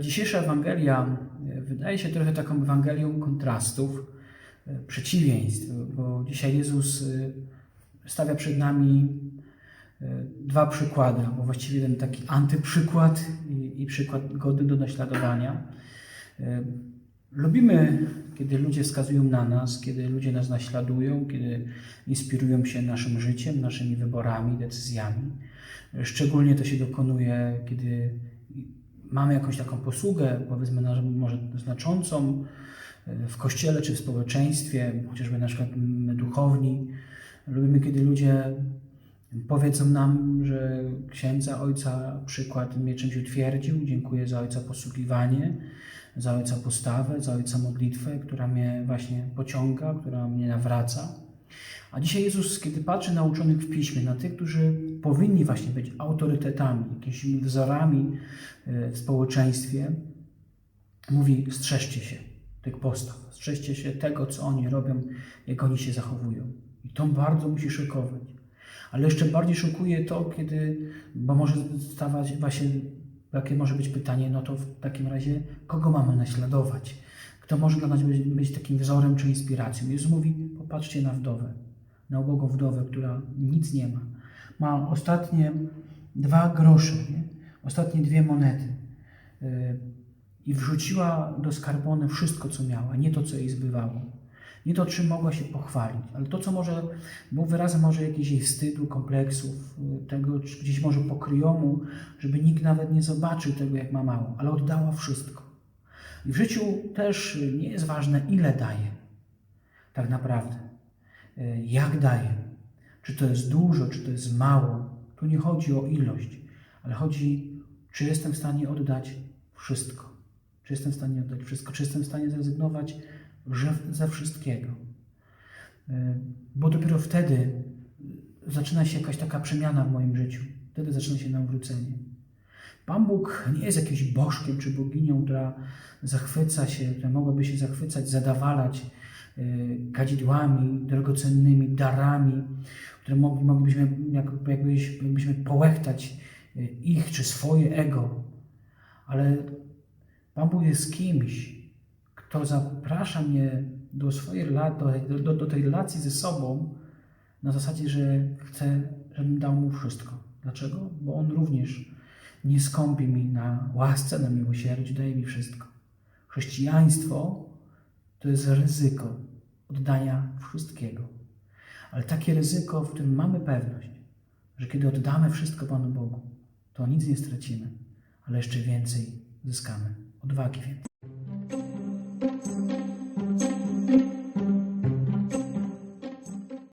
dzisiejsza Ewangelia e, wydaje się trochę taką Ewangelią kontrastów, e, przeciwieństw, bo dzisiaj Jezus e, stawia przed nami dwa przykłady, albo właściwie ten taki antyprzykład i, i przykład godny do naśladowania. Lubimy, kiedy ludzie wskazują na nas, kiedy ludzie nas naśladują, kiedy inspirują się naszym życiem, naszymi wyborami, decyzjami. Szczególnie to się dokonuje, kiedy mamy jakąś taką posługę, powiedzmy może znaczącą e, w kościele czy w społeczeństwie, chociażby na przykład my duchowni. Lubimy, kiedy ludzie powiedzą nam, że księdza, ojca przykład mnie czymś utwierdził, dziękuję za ojca posługiwanie, za ojca postawę, za ojca modlitwę, która mnie właśnie pociąga, która mnie nawraca. A dzisiaj Jezus, kiedy patrzy na uczonych w piśmie, na tych, którzy powinni właśnie być autorytetami, jakimiś wzorami e, w społeczeństwie, mówi: strzeżcie się tych postaw, strzeżcie się tego, co oni robią, jak oni się zachowują. I to bardzo musi szokować. Ale jeszcze bardziej szokuje to, kiedy, bo może stawać właśnie, jakie może być pytanie, no to w takim razie, kogo mamy naśladować? Kto może dla nas być, być takim wzorem czy inspiracją? Jezus mówi, popatrzcie na wdowę, na ubogą wdowę, która nic nie ma. Ma ostatnie dwa grosze, nie? ostatnie dwie monety. Yy, I wrzuciła do skarbony wszystko, co miała, nie to, co jej zbywało. Nie to, czym mogła się pochwalić, ale to, co może było wyrazem może jakiejś jej wstydu, kompleksów, y, tego gdzieś może pokryjomu, żeby nikt nawet nie zobaczył tego, jak ma mało, ale oddała wszystko. I w życiu też nie jest ważne, ile daje, tak naprawdę. Y, Jak daje. Czy to jest dużo, czy to jest mało. Tu nie chodzi o ilość, ale chodzi, czy jestem w stanie oddać wszystko. Czy jestem w stanie oddać wszystko, czy jestem w stanie zrezygnować ze wszystkiego. Y, Bo dopiero wtedy zaczyna się jakaś taka przemiana w moim życiu. Wtedy zaczyna się nawrócenie. Pan Bóg nie jest jakimś bożkiem czy boginią, która zachwyca się, która mogłaby się zachwycać, zadawalać y, kadzidłami, drogocennymi darami, które mogli, moglibyśmy jak, jakbyś, jakbyśmy połechtać y, ich czy swoje ego. Ale Pan Bóg jest kimś, kto zaprasza mnie do swojej rela- do, do, do tej relacji ze sobą na zasadzie, że chce, żebym dał mu wszystko. Dlaczego? Bo on również nie skąpi mi na łasce, na miłosierdziu, daje mi wszystko. Chrześcijaństwo to jest ryzyko oddania wszystkiego. Ale takie ryzyko, w którym mamy pewność, że kiedy oddamy wszystko Panu Bogu, to nic nie stracimy, ale jeszcze więcej zyskamy. Odwagi więcej.